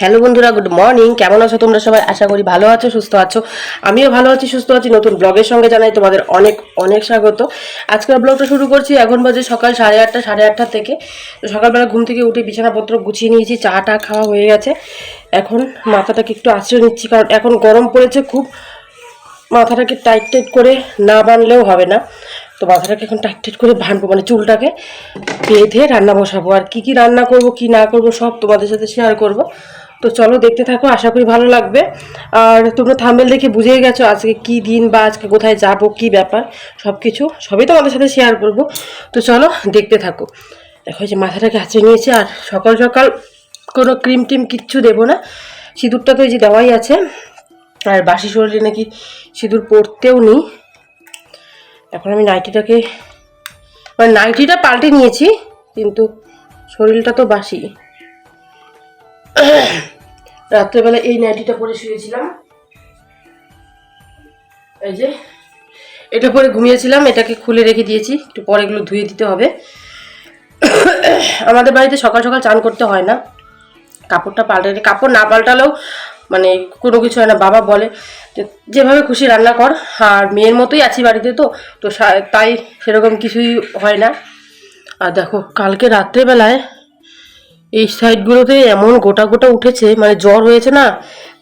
Hello বন্ধুরা, good morning. কেমন আছো তোমরা সবাই? আশা করি ভালো আছো, সুস্থ আছো। আমিও ভালো আছি, সুস্থ আছি। নতুন ব্লগের সঙ্গে জানাই তোমাদের অনেক অনেক স্বাগত। আজকের ব্লগটা শুরু করছি এখন বাজে সকাল সাড়ে আটটা সাড়ে আটটা থেকে। সকালবেলা ঘুম থেকে উঠে বিছানাপত্র গুছিয়ে নিয়েছি, চা টা খাওয়া হয়ে গেছে। এখন মাথাটাকে একটু আশ্রয় নিচ্ছি, কারণ এখন গরম পড়েছে খুব। মাথাটাকে টাইট টাইট করে না বানলেও হবে না। তো মাথাটাকে এখন টাইট টাইট করে বানবো মানে চুলটাকে বেঁধে রান্না বসাবো। আর কি কি রান্না করব, কি না করব, সব তোমাদের সাথে শেয়ার করব। তো চলো দেখতে থাকো, আশা করি ভালো লাগবে। আর তোমরা থাম্বেল দেখে বুঝেই গেছো আজকে কি দিন বা আজকে কোথায় যাব, কি ব্যাপার সব কিছু সবই তোমাদের সাথে শেয়ার করব। তো চলো দেখতে থাকো। দেখো যে মাথাটাকে হাঁচিয়ে নিয়েছি, আর সকাল সকাল কোনো ক্রিম টিম কিচ্ছু দেবো না। সিঁদুরটা তো এই যে দেওয়াই আছে। আর বাসি শরীরে নাকি সিঁদুর পরতেও নেই। এখন আমি নাইটিটাকে মানে নাইটিটা পাল্টে নিয়েছি, কিন্তু শরীরটা তো বাসি। রাত্রেবেলা এই নাইটিটা পরে শুয়েছিলাম। এই যে, এটা পরে ঘুমিয়েছিলাম, এটাকে খুলে রেখে দিয়েছি, একটু পরে এগুলো ধুয়ে দিতে হবে। আমাদের বাড়িতে সকাল সকাল চান করতে হয় না। কাপড়টা পাল্টালে কাপড় না পাল্টালেও মানে কোনো কিছু হয় না, বাবা বলে যেভাবে খুশি রান্না কর, আর মেয়ের মতোই আছি বাড়িতে তো তো তাই সেরকম কিছুই হয় না। আর দেখো, কালকে রাত্রেবেলায় এই সাইডগুলোতে এমন গোটা গোটা উঠেছে মানে জ্বর হয়েছে না,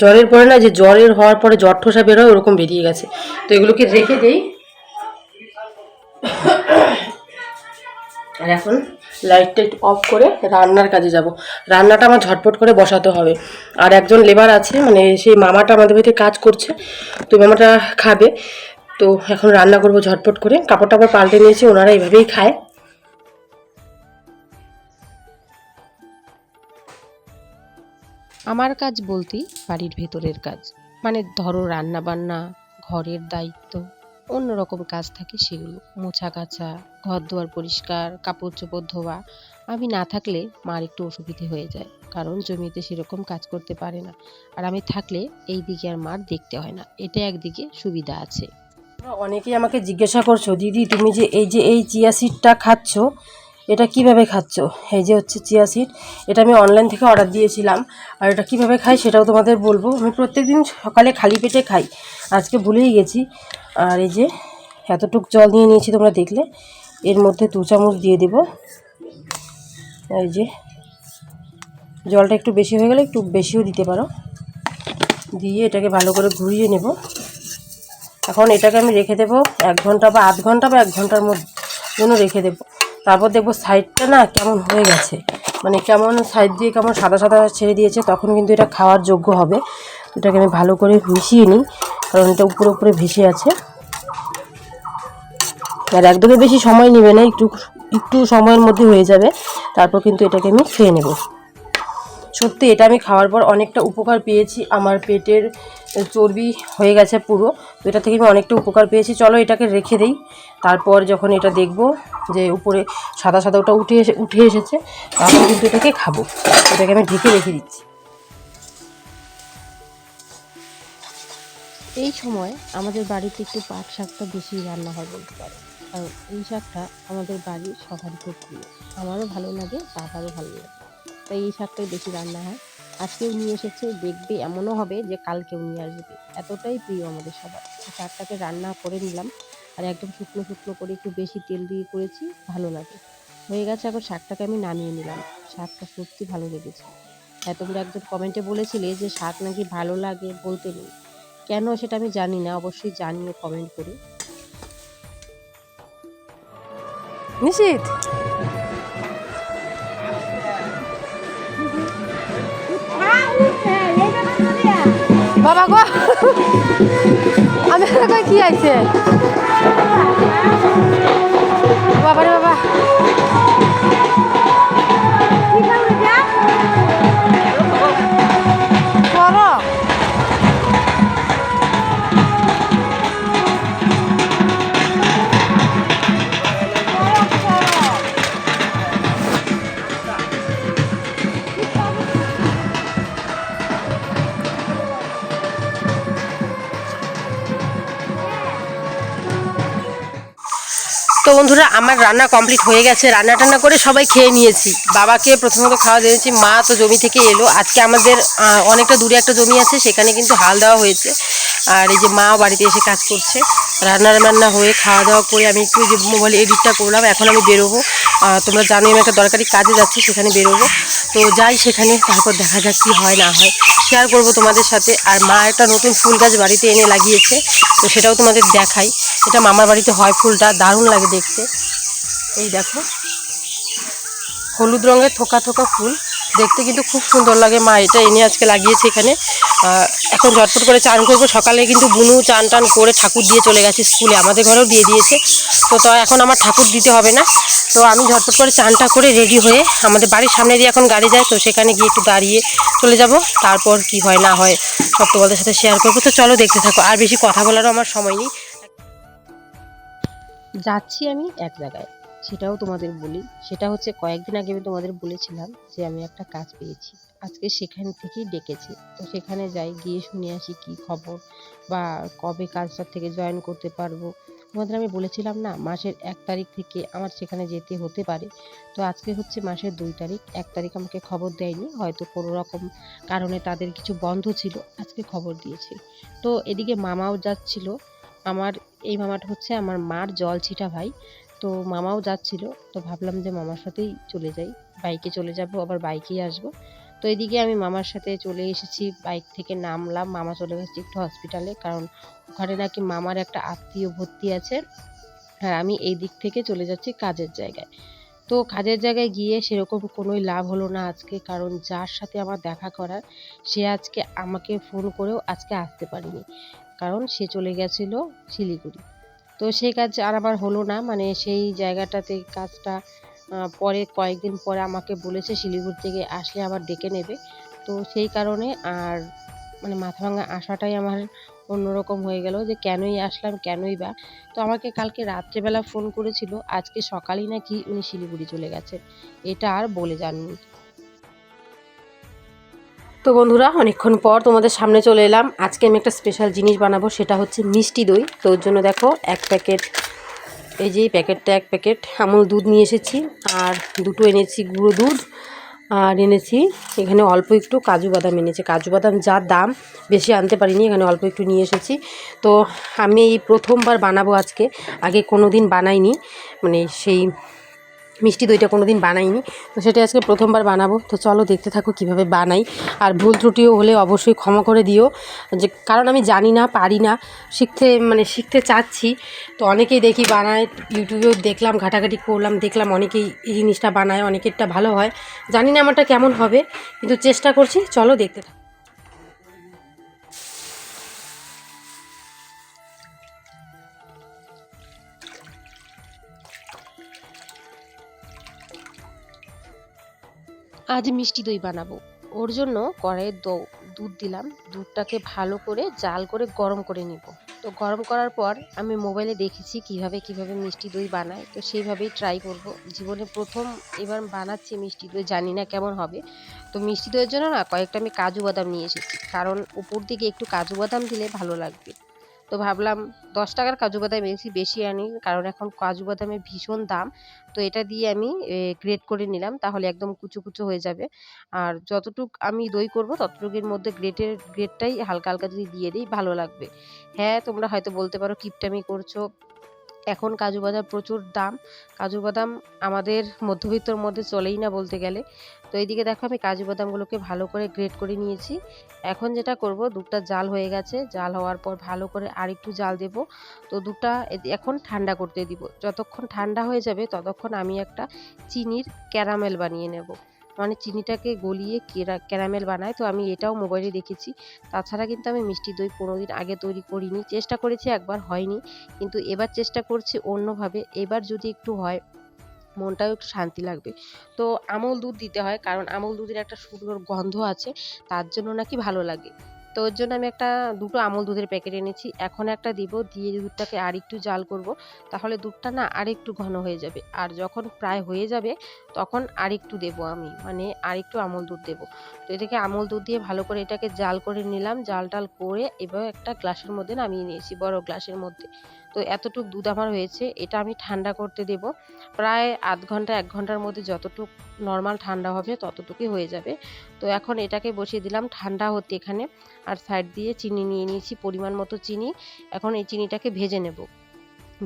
জ্বরের পরে না, যে জ্বরের হওয়ার পরে জ্বর ঠোসা বেরোয় ওরকম বেরিয়ে গেছে। তো এগুলোকে রেখে দেই। আর এখন লাইটটা টাইট অফ করে রান্নার কাজে যাব। রান্নাটা আমার ঝটপট করে বসাতে হবে। আর একজন লেবার আছে মানে সেই মামাটা আমাদের বাড়িতে কাজ করছে, তো মামাটা খাবে। তো এখন রান্না করব ঝটপট করে। কাপড়টা আবার পাল্টে নিয়েছি, ওনারা এইভাবেই খায়। আমার কাজ বলতেই বাড়ির ভেতরের কাজ। মানে ধরো রান্না বান্না ঘরের দায়িত্ব। অন্যরকম কাজ থাকে সেগুলো। মোছা কাচা ঘর দুয়ার পরিষ্কার কাপড় চোপড় ধোয়া, আমি না থাকলে মার একটু অসুবিধে হয়ে যায়, কারণ জমিতে সেরকম কাজ করতে পারে না। আর আমি থাকলে এই দিকে আর মার দেখতে হয় না, এটা একদিকে সুবিধা আছে। অনেকেই আমাকে জিজ্ঞাসা করছ, দিদি, তুমি যে এই যে এই চিয়া সিডটা খাচ্ছ এটা কীভাবে খাচ্ছ? এই যে হচ্ছে চিয়া সিড। এটা আমি অনলাইন থেকে অর্ডার দিয়েছিলাম। আর এটা কীভাবে খাই সেটাও তোমাদের বলব। আমি প্রত্যেকদিন সকালে খালি পেটে খাই। আজকে ভুলেই গেছি। আর এই যে এতটুক জল নিয়ে নিয়েছি তোমরা দেখলে। এর মধ্যে দু চামচ দিয়ে দেবো। এই যে জলটা একটু বেশি হয়ে গেলে একটু বেশিও দিতে পারো। দিয়ে এটাকে ভালো করে ঘুরিয়ে নেব। এখন এটাকে আমি রেখে দেবো এক ঘণ্টা বা আধ ঘণ্টা বা এক ঘণ্টার মধ্যে জন্য রেখে দেবো। তারপর দেখব সাইডটা না কেমন হয়ে গেছে। মানে কেমন সাইড দিয়ে কেমন সাদা সাদা ছেড়ে দিয়েছে, তখন কিন্তু এটা খাওয়ার যোগ্য হবে। এটাকে আমি ভালো করে মিশিয়ে নিই, কারণ এটা উপরে উপরে ভেসে আছে। আর একদমই বেশি সময় নেবে না, একটু একটু সময়ের মধ্যে হয়ে যাবে। তারপর কিন্তু এটাকে আমি খেয়ে নেব। সত্যি এটা আমি খাওয়ার পর অনেকটা উপকার পেয়েছি। আমার পেটের চর্বি হয়ে গেছে পুরো, তো এটা থেকে আমি অনেকটা উপকার পেয়েছি। চলো এটাকে রেখে দেই। তারপর যখন এটা দেখব যে উপরে সাদা সাদা ওটা উঠে এসে, উঠে এসেছে, তারপর কিন্তু এটাকে খাব। এটাকে আমি ঢেকে রেখে দিচ্ছি। এই সময় আমাদের বাড়িতে একটু পাট শাকটা বেশি রান্না হয় বলতে পারো। কারণ এই শাকটা আমাদের বাড়ির সবারই খুব প্রিয়। আমারও ভালো লাগে, বাবারও ভালো লাগে। তাই এই শাকটাই বেশি রান্না হয়। আজকেও নিয়ে এসেছে, দেখবে এমনও হবে যে কালকেও নিয়ে আসবে। এতটাই প্রিয় আমাদের সবার। শাকটাকে রান্না করে নিলাম আর একদম শুকনো শুকনো করে একটু বেশি তেল দিয়ে করেছি, ভালো লাগে। হয়ে গেছে, এখন শাকটাকে আমি নামিয়ে নিলাম। শাকটা সত্যি ভালো লেগেছে। হ্যাঁ তোমরা একজন কমেন্টে বলেছিলে যে শাক নাকি ভালো লাগে বলতে নেই। কেন সেটা আমি জানি না, অবশ্যই জানিও কমেন্ট করে। নিশ্চিত বাবা গো। আমি কি আইছে? বন্ধুরা, আমার রান্না কমপ্লিট হয়ে গেছে। রান্না টান্না করে সবাই খেয়ে নিয়েছি। বাবাকে প্রথমত খাওয়া দিয়েছি। মা তো জমি থেকে এলো। আজকে আমাদের অনেকটা দূরে একটা জমি আছে, সেখানে কিন্তু হাল দেওয়া হয়েছে। আর এই যে মা বাড়িতে এসে কাজ করছে। রান্না হয়ে খাওয়া দাওয়া করে আমি একটু যে মোবাইল এডিটটা করলাম। এখন আমি বেরোবো। তোমরা জানো আমি একটা দরকারি কাজে যাচ্ছি, সেখানে বেরোবো। তো যাই সেখানে, তারপর দেখা যাক কি হয়, না হয়। শেয়ার করব তোমাদের সাথে। আর মা একটা নতুন ফুল গাছ বাড়িতে এনে লাগিয়েছে। তো সেটাও তোমাদের দেখাই। এটা মামার বাড়িতে হয় ফুলটা, দারুণ লাগে দেখতে। এই দেখো, হলুদ রঙের থোকা থোকা ফুল। দেখতে কিন্তু খুব সুন্দর লাগে মা, এটা এনে আজকে লাগিয়েছে এখানে। এখন ঝটপট করে চান করব। সকালে কিন্তু বুনু চান টান করে ঠাকুর দিয়ে চলে গেছে স্কুলে, আমাদের ঘরেও দিয়ে দিয়েছে। তো তো এখন আমার ঠাকুর দিতে হবে না। তো আমি ঝটপট করে চানটা করে রেডি হয়ে আমাদের বাড়ির সামনে দিয়ে এখন গাড়ি যায়। তো সেখানে গিয়ে একটু দাঁড়িয়ে চলে যাব। তারপর কি হয় না হয় সব তোমাদের সাথে শেয়ার করব। তো চলো দেখতে থাকো। আর বেশি কথা বলারও আমার সময় নেই। যাচ্ছি আমি এক জায়গায়। সেটাও তোমাদের বলি। সেটা হচ্ছে কয়েকদিন আগে আমি তোমাদের বলেছিলাম যে আমি একটা কাজ পেয়েছি। আজকে সেখান থেকেই ডেকেছে। তো সেখানে যাই, গিয়ে শুনে আসি কি খবর বা কবে কাজটার থেকে জয়েন করতে পারব। তোমাদের আমি বলেছিলাম না, মাসের এক তারিখ থেকে আমার সেখানে যেতে হতে পারে। তো আজকে হচ্ছে মাসের দুই তারিখ। এক তারিখ আমাকে খবর দেয়নি। হয়তো কোনো রকম কারণে তাদের কিছু বন্ধ ছিল। আজকে খবর দিয়েছে। তো এদিকে মামাও যাচ্ছিল। আমার এই মামাটা হচ্ছে আমার মার জল ছিটা ভাই। তো মামাও যাচ্ছিল, তো ভাবলাম যে মামার সাথেই চলে যাই। বাইকে চলে যাব, আবার বাইকেই আসব। তো এদিকে আমি মামার সাথে চলে এসেছি, বাইক থেকে নামলাম। মামা চলে গেছে একটু হসপিটালে কারণ ওখানে নাকি মামার একটা আত্মীয় ভর্তি আছে। আর আমি এই দিক থেকে চলে যাচ্ছি কাজের জায়গায়। তো কাজের জায়গায় গিয়ে সেরকম কোনোই লাভ হলো না আজকে, কারণ যার সাথে আমার দেখা করার, সে আজকে আমাকে ফোন করেও আজকে আসতে পারেনি। কারণ সে চলে গেছিল শিলিগুড়ি। তো সেই কাজ আর আমার হলো না মানে সেই জায়গাটাতে কাজটা পরে কয়েকদিন পরে আমাকে বলেছে শিলিগুড়ি থেকে আসলে আবার ডেকে নেবে। তো সেই কারণে আর মানে মাথা ভাঙা আসাটাই আমার অন্যরকম হয়ে গেল যে কেনই আসলাম, কেনই বা। তো আমাকে কালকে রাত্রেবেলা ফোন করেছিল, আজকে সকালেই নাকি উনি শিলিগুড়ি চলে গেছেন। এটা আর বলে যাননি তো বন্ধুরা, অনেকক্ষণ পর তোমাদের সামনে চলে এলাম। আজকে আমি একটা স্পেশাল জিনিস বানাবো, সেটা হচ্ছে মিষ্টি দই। তো ওর জন্য দেখো, এক প্যাকেট, এই যে প্যাকেটটা এক প্যাকেট আমুল দুধ নিয়ে এসেছি, আর দুটো এনেছি গুঁড়ো দুধ, আর এনেছি এখানে অল্প একটু কাজু বাদাম এনেছি। কাজু বাদাম যা দাম, বেশি আনতে পারিনি, এখানে অল্প একটু নিয়ে এসেছি। তো আমি এই প্রথমবার বানাবো আজকে, আগে কোনো দিন বানাইনি মানে সেই মিষ্টি দইটা কোনো দিন বানাইনি। তো সেটা আজকে প্রথমবার বানাবো। তো চলো দেখতে থাকো কীভাবে বানাই। আর ভুল ত্রুটিও হলে অবশ্যই ক্ষমা করে দিও। যে, কারণ আমি জানি না, পারি না, শিখতে মানে শিখতে চাচ্ছি। তো অনেকেই দেখি বানায়, ইউটিউবেও দেখলাম, ঘাটাঘাটি করলাম, দেখলাম অনেকেই এই জিনিসটা বানায়, অনেকেরটা ভালো হয়। জানি না আমারটা কেমন হবে, কিন্তু চেষ্টা করছি। চলো দেখতে থাকো। আজ মিষ্টি দই বানাবো। ওর জন্য কড়াইয়ে দ- দুধ দিলাম। দুধটাকে ভালো করে জাল করে গরম করে নিব। তো গরম করার পর আমি মোবাইলে দেখেছি কীভাবে কীভাবে মিষ্টি দই বানায়। তো সেইভাবেই ট্রাই করব। জীবনে প্রথম এবার বানাচ্ছি মিষ্টি দই, জানি না কেমন হবে। তো মিষ্টি দইয়ের জন্য না কয়েকটা আমি কাজু বাদাম নিয়ে এসেছি। কারণ উপর দিকে একটু কাজু বাদাম দিলে ভালো লাগবে। তো ভাবলাম দশ টাকার কাজু বাদাম এনেছি, বেশি আনি, কারণ এখন কাজু বাদামের ভীষণ দাম। তো এটা দিয়ে আমি গ্রেড করে নিলাম, তাহলে একদম কুচো কুচো হয়ে যাবে। আর যতটুক আমি দই করব, ততটুকুর মধ্যে গ্রেটের গ্রেটটাই হালকা হালকা যদি দিয়ে দিই, ভালো লাগবে। হ্যাঁ তোমরা হয়তো বলতে পারো কিপটামি করছ। এখন কাজু বাদাম প্রচুর দাম। কাজু বাদাম আমাদের মধ্যবিত্তর মধ্যে চলেই না বলতে গেলে। তো এইদিকে দেখো আমি কাজু বাদামগুলোকে ভালো করে গ্রেট করে নিয়েছি। এখন যেটা করব, দুধটা জাল হয়ে গেছে। জাল হওয়ার পর ভালো করে আরেকটু জাল দেব। তো দুধটা এ- এখন ঠান্ডা করতে দিব। যতক্ষণ ঠান্ডা হয়ে যাবে ততক্ষণ আমি একটা চিনির ক্যারামেল বানিয়ে নেব। মানে চিনিটাকে গলিয়ে ক্যারামেল বানায়। তো আমি এটাও মোবাইলে দেখেছি। তাছাড়া কিন্তু আমি মিষ্টি দই কোনোদিন আগে তৈরি করিনি। চেষ্টা করেছি, একবার হয়নি। কিন্তু এবার চেষ্টা করছি অন্যভাবে। এবার যদি একটু হয়, মনটাও একটু শান্তি লাগবে। তো আমল দুধ দিতে হয়, কারণ আমল দুধের একটা সুন্দর গন্ধ আছে। তার জন্য নাকি ভালো লাগে। তো ওর জন্য আমি একটা দুটো আমল দুধের প্যাকেট এনেছি। এখন একটা দিব, দিয়ে দুধটাকে আর একটু জাল করব। তাহলে দুধটা না আর একটু ঘন হয়ে যাবে। আর যখন প্রায় হয়ে যাবে, তখন আর একটু দেবো আমি। মানে আর একটু আমল দুধ দেবো। তো এটাকে আমল দুধ দিয়ে ভালো করে এটাকে জাল করে নিলাম। জাল টাল করে এবার একটা গ্লাসের মধ্যে নামিয়ে নিয়েছি, বড় গ্লাসের মধ্যে। তো এতটুক দুধ আমার হয়েছে। এটা আমি ঠান্ডা করতে দেব। প্রায় আধ ঘণ্টা, এক ঘণ্টার মধ্যে যতটুক নর্মাল ঠান্ডা হবে, ততটুকুই হয়ে যাবে। তো এখন এটাকে বসিয়ে দিলাম ঠান্ডা হতে এখানে। আর সাইড দিয়ে চিনি নিয়ে নিয়েছি, পরিমাণ মতো চিনি। এখন এই চিনিটাকে ভেজে নেব।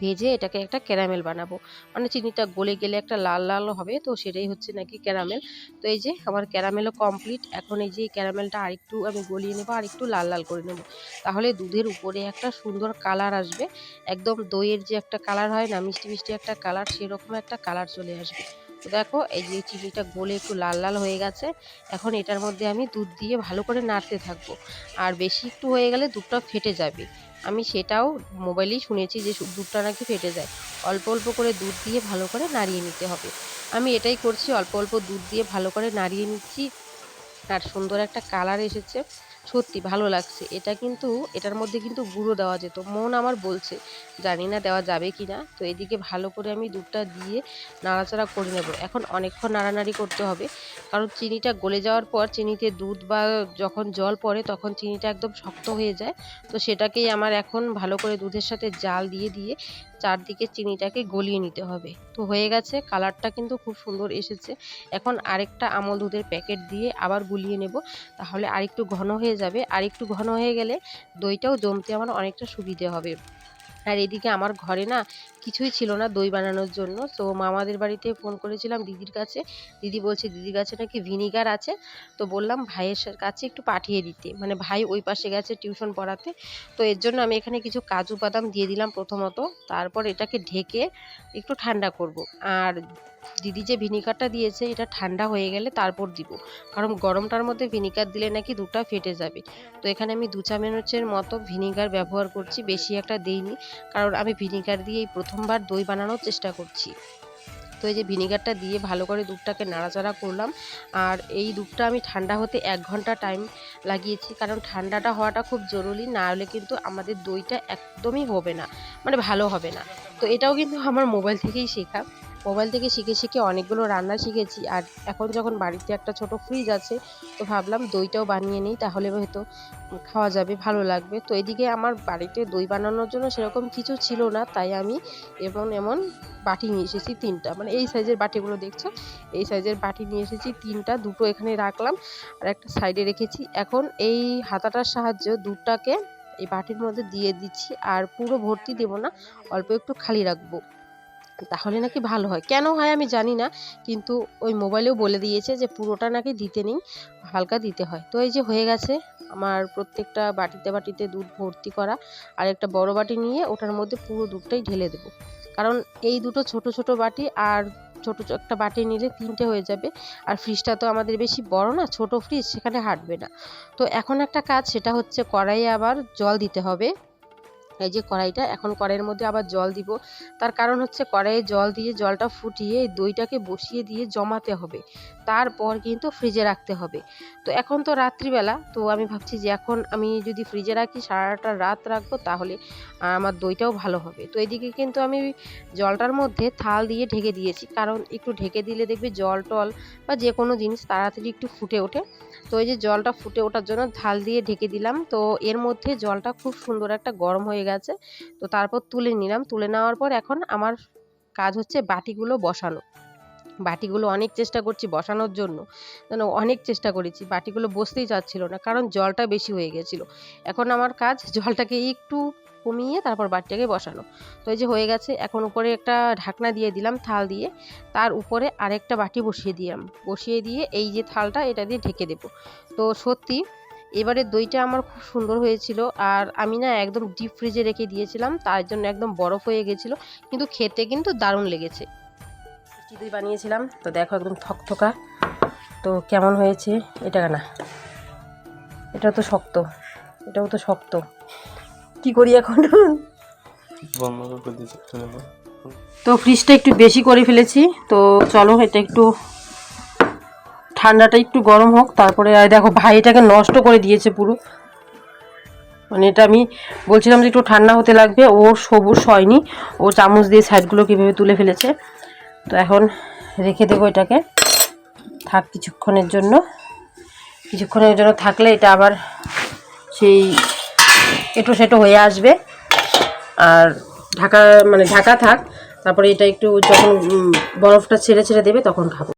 ভেজে এটাকে একটা ক্যারামেল বানাবো। মানে চিনিটা গলে গেলে একটা লাল লাল হবে, তো সেটাই হচ্ছে নাকি ক্যারামেল তো এই যে আমার ক্যারামেলও কমপ্লিট এখন এই যে ক্যারামেলটা আরেকটু আমি গলিয়ে নেব আর একটু লাল লাল করে নেব। তাহলে দুধের উপরে একটা সুন্দর কালার আসবে। একদম দইয়ের যে একটা কালার হয় না, মিষ্টি মিষ্টি একটা কালার সেরকম একটা কালার চলে আসবে। তো দেখো, এই যে চিনিটা গলে একটু লাল লাল হয়ে গেছে, এখন এটার মধ্যে আমি দুধ দিয়ে ভালো করে নাড়তে থাকব। আর বেশি একটু হয়ে গেলে দুধটা ফেটে যাবে। আমি সেটাও মোবাইলেই শুনেছি যে দুধটা নাকি ফেটে যায়। অল্প অল্প করে দুধ দিয়ে ভালো করে নাড়িয়ে নিতে হবে। আমি এটাই করছি, অল্প অল্প দুধ দিয়ে ভালো করে নাড়িয়ে নিচ্ছি। আর সুন্দর একটা কালার এসেছে। সত্যি ভালো লাগছে। এটা কিন্তু, এটার মধ্যে কিন্তু গুঁড়ো দেওয়া যেত। মন আমার বলছে, জানি না দেওয়া যাবে কি না তো এদিকে ভালো করে আমি দুধটা দিয়ে নাড়াচাড়া করে নেব। এখন অনেকক্ষণ নাড়ানাড়ি করতে হবে। কারণ চিনিটা গলে যাওয়ার পর চিনিতে দুধ বা যখন জল পড়ে, তখন চিনিটা একদম শক্ত হয়ে যায়। তো সেটাকেই আমার এখন ভালো করে দুধের সাথে জাল দিয়ে দিয়ে চারদিকে চিনিটাকে গলিয়ে নিতে হবে। তো হয়ে গেছে, কালারটা কিন্তু খুব সুন্দর এসেছে। এখন আরেকটা আমল দুধের প্যাকেট দিয়ে আবার গুলিয়ে নেব, তাহলে আরেকটু ঘন হয়ে যাবে। আর একটু ঘন হয়ে গেলে দইটাও জমতে আমার অনেকটা সুবিধে হবে। আর এদিকে আমার ঘরে না কিছুই ছিল না দই বানানোর জন্য। তো মামাদের বাড়িতে ফোন করেছিলাম দিদির কাছে। দিদি বলছে, দিদির কাছে নাকি ভিনিগার আছে? তো বললাম, ভাইয়ের কাছে একটু পাঠিয়ে দিতে। মানে ভাই ওই পাশে গেছে টিউশন পড়াতে। তো এর জন্য আমি এখানে কিছু কাজু বাদাম দিয়ে দিলাম প্রথমত। তারপর এটাকে ঢেকে একটু ঠান্ডা করব। আর দিদি যে ভিনিগারটা দিয়েছে, এটা ঠান্ডা হয়ে গেলে তারপর দিব। কারণ গরমটার মধ্যে ভিনিগার দিলে নাকি দুধটা ফেটে যাবে। তো এখানে আমি দু চামচের মতো ভিনিগার ব্যবহার করছি, বেশি একটা দেইনি। কারণ আমি ভিনিগার দিয়েই প্রথমবার দই বানানোর চেষ্টা করছি। তো এই যে ভিনিগারটা দিয়ে ভালো করে দুধটাকে নাড়াচাড়া করলাম। আর এই দুধটা আমি ঠান্ডা হতে এক ঘণ্টা টাইম লাগিয়েছি। কারণ ঠান্ডাটা হওয়াটা খুব জরুরি, না হলে কিন্তু আমাদের দইটা একদমই হবে না মানে ভালো হবে না। তো এটাও কিন্তু আমার মোবাইল থেকেই শেখা। মোবাইল থেকে শিখে শিখে অনেকগুলো রান্না শিখেছি। আর এখন যখন বাড়িতে একটা ছোট ফ্রিজ আছে, তো ভাবলাম দইটাও বানিয়ে নিই, তাহলে হয়তো খাওয়া যাবে, ভালো লাগবে। তো এদিকে আমার বাড়িতে দই বানানোর জন্য সেরকম কিছু ছিল না, তাই আমি এমন এমন বাটি নিয়ে এসেছি তিনটা। মানে এই সাইজের বাটিগুলো দেখছ? এই সাইজের বাটি নিয়ে এসেছি তিনটা, দুটো এখানে রাখলাম, আর একটা সাইডে রেখেছি। এখন এই হাতাটার সাহায্য দুধটাকে এই বাটির মধ্যে দিয়ে দিচ্ছি, আর পুরো ভর্তি দেবো না, অল্প একটু খালি রাখব। তাহলে নাকি ভালো হয়। কেন হয় আমি জানি না, কিন্তু ওই মোবাইলেও বলে দিয়েছে যে পুরোটা নাকি দিতে নেই, হালকা দিতে হয়। তো এই যে হয়ে গেছে আমার প্রত্যেকটা বাটিতে বাটিতে দুধ ভর্তি করা, আর একটা বড় বাটি নিয়ে ওটার মধ্যে পুরো দুধটাই ঢেলে দেবো। কারণ এই দুটো ছোট ছোট বাটি আর ছোট একটা বাটি নিলে তিনটে হয়ে যাবে, আর ফ্রিজটা তো আমাদের বেশি বড় না, ছোট ফ্রিজ, সেখানে হাঁটবে না। তো এখন একটা কাজ, সেটা হচ্ছে কড়াইয়ে আবার জল দিতে হবে। এই যে কড়াইটা, এখন কড়াইয়ের মধ্যে আবার জল দিব। তার কারণ হচ্ছে কড়াইয়ে জল দিয়ে জলটা ফুটিয়ে দইটাকে বসিয়ে দিয়ে জমাতে হবে। তারপর কিন্তু ফ্রিজে রাখতে হবে। তো এখন তো রাত্রিবেলা, তো আমি ভাবছি যে এখন আমি যদি ফ্রিজে রাখি, সারাটা রাত রাখব তাহলে আমার দইটাও ভালো হবে। তো এদিকে কিন্তু আমি জলটার মধ্যে থাল দিয়ে ঢেকে দিয়েছি। কারণ একটু ঢেকে দিলে দেখবে জল টল বা যে কোনো জিনিস তাড়াতাড়ি একটু ফুটে ওঠে। তো এই যে জলটা ফুটে ওঠার জন্য থাল দিয়ে ঢেকে দিলাম। তো এর মধ্যে জলটা খুব সুন্দর একটা গরম হয়ে গেছে। তো তারপর তুলে নিলাম। তুলে নেওয়ার পর এখন আমার কাজ হচ্ছে বাটিগুলো বসানো। বাটিগুলো অনেক চেষ্টা করছি বসানোর জন্য। যেন অনেক চেষ্টা করেছি। বাটিগুলো বসতেই চাচ্ছিল না, কারণ জলটা বেশি হয়ে গেছিল। এখন আমার কাজ জলটাকে একটু কমিয়ে তারপর বাটিটাকে বসানো। তো এই যে হয়ে গেছে, এখন উপরে একটা ঢাকনা দিয়ে দিলাম, থাল দিয়ে। তার উপরে আরেকটা বাটি বসিয়ে দিলাম। বসিয়ে দিয়ে এই যে থালটা, এটা দিয়ে ঢেকে দেবো। তো সত্যি, এবারে দইটা আমার খুব সুন্দর হয়েছিল। আর আমি না একদম ডিপ ফ্রিজে রেখে দিয়েছিলাম, তার জন্য একদম বরফ হয়ে গেছিল। কিন্তু খেতে কিন্তু দারুণ লেগেছে। দই বানিয়েছিলাম, তো দেখো একদম থকথকা। তো কেমন হয়েছে? এটা না এটা তো শক্ত, এটাও তো শক্ত। কি করি এখন। তো ফ্রিজটা একটু বেশি করে ফেলেছি তো চলো এটা একটু ঠান্ডাটা একটু গরম হোক তারপরে দেখো ভাই এটাকে নষ্ট করে দিয়েছে পুরো। মানে এটা আমি বলছিলাম যে একটু ঠান্ডা হতে লাগবে ও সবুজ হয়নি ও চামচ দিয়ে সাইডগুলো কীভাবে তুলে ফেলেছে। তো এখন রেখে দেবো এটাকে থাক কিছুক্ষণের জন্য। কিছুক্ষণের জন্য থাকলে এটা আবার সেই এটো সেটু হয়ে আসবে। আর ঢাকা মানে ঢাকা থাক, তারপরে এটা একটু যখন বরফটা ছেড়ে ছেড়ে দেবে তখন খাব।